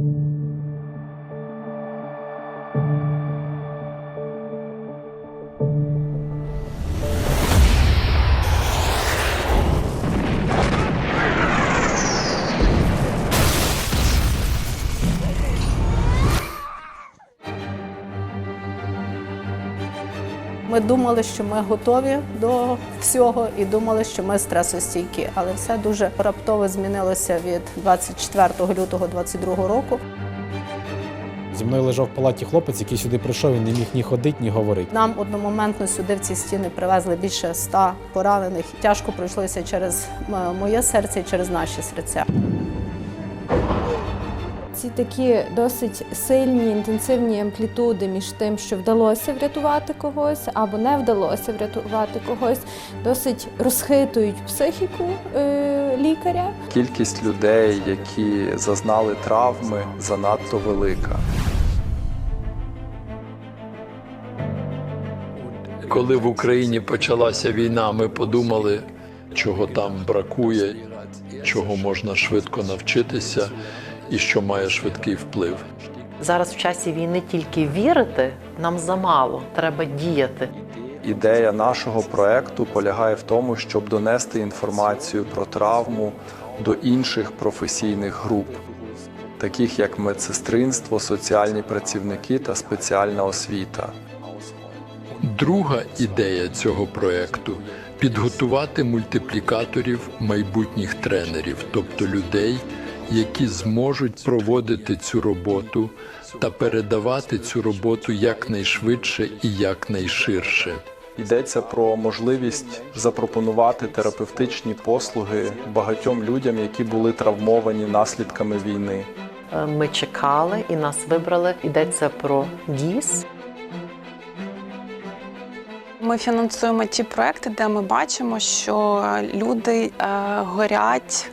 thank you Ми думали, що ми готові до всього, і думали, що ми стресостійкі. Але все дуже раптово змінилося від 24 лютого 2022 року. Зі мною лежав в палаті хлопець, який сюди прийшов, він не міг ні ходити, ні говорити. Нам одномоментно сюди в ці стіни привезли більше ста поранених. Тяжко пройшлося через моє серце і через наші серця. Ці такі досить сильні інтенсивні амплітуди між тим, що вдалося врятувати когось або не вдалося врятувати когось, досить розхитують психіку е, лікаря. Кількість людей, які зазнали травми, занадто велика. Коли в Україні почалася війна, ми подумали, чого там бракує, чого можна швидко навчитися і що має швидкий вплив. Зараз в часі війни тільки вірити нам замало, треба діяти. Ідея нашого проекту полягає в тому, щоб донести інформацію про травму до інших професійних груп, таких як медсестринство, соціальні працівники та спеціальна освіта. Друга ідея цього проекту підготувати мультиплікаторів майбутніх тренерів, тобто людей, які зможуть проводити цю роботу та передавати цю роботу якнайшвидше і якнайширше. Йдеться про можливість запропонувати терапевтичні послуги багатьом людям, які були травмовані наслідками війни. Е, Ми чекали і нас вибрали. Йдеться про ДІС. Ми фінансуємо ті проекти, де ми бачимо, що люди е, горять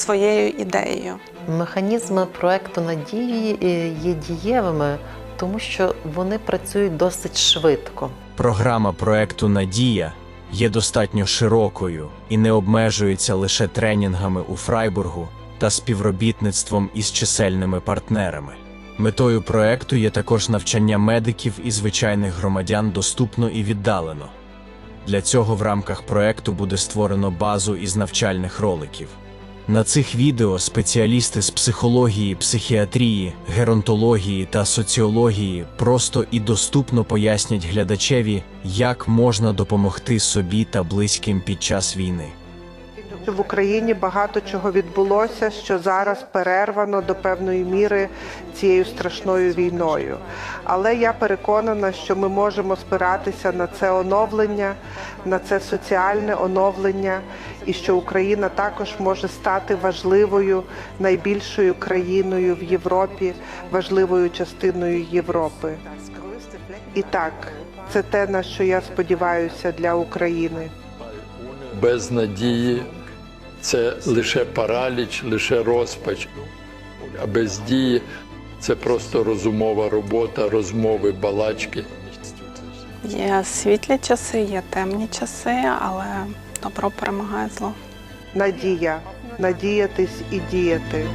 своєю ідеєю. Механізми проекту надії е, є дієвими, тому що вони працюють досить швидко. Програма проекту Надія є достатньо широкою і не обмежується лише тренінгами у Фрайбургу та співробітництвом із чисельними партнерами. Метою проекту є також навчання медиків і звичайних громадян доступно і віддалено. Для цього в рамках проекту буде створено базу із навчальних роликів. На цих відео спеціалісти з психології, психіатрії, геронтології та соціології просто і доступно пояснять глядачеві, як можна допомогти собі та близьким під час війни. В Україні багато чого відбулося, що зараз перервано до певної міри цією страшною війною. Але я переконана, що ми можемо спиратися на це оновлення, на це соціальне оновлення, і що Україна також може стати важливою найбільшою країною в Європі, важливою частиною Європи. І так, це те, на що я сподіваюся для України. Без надії це лише параліч, лише розпач. А без дії це просто розумова робота, розмови, балачки. Є світлі часи, є темні часи, але добро перемагає зло. Надія, надіятись і діяти.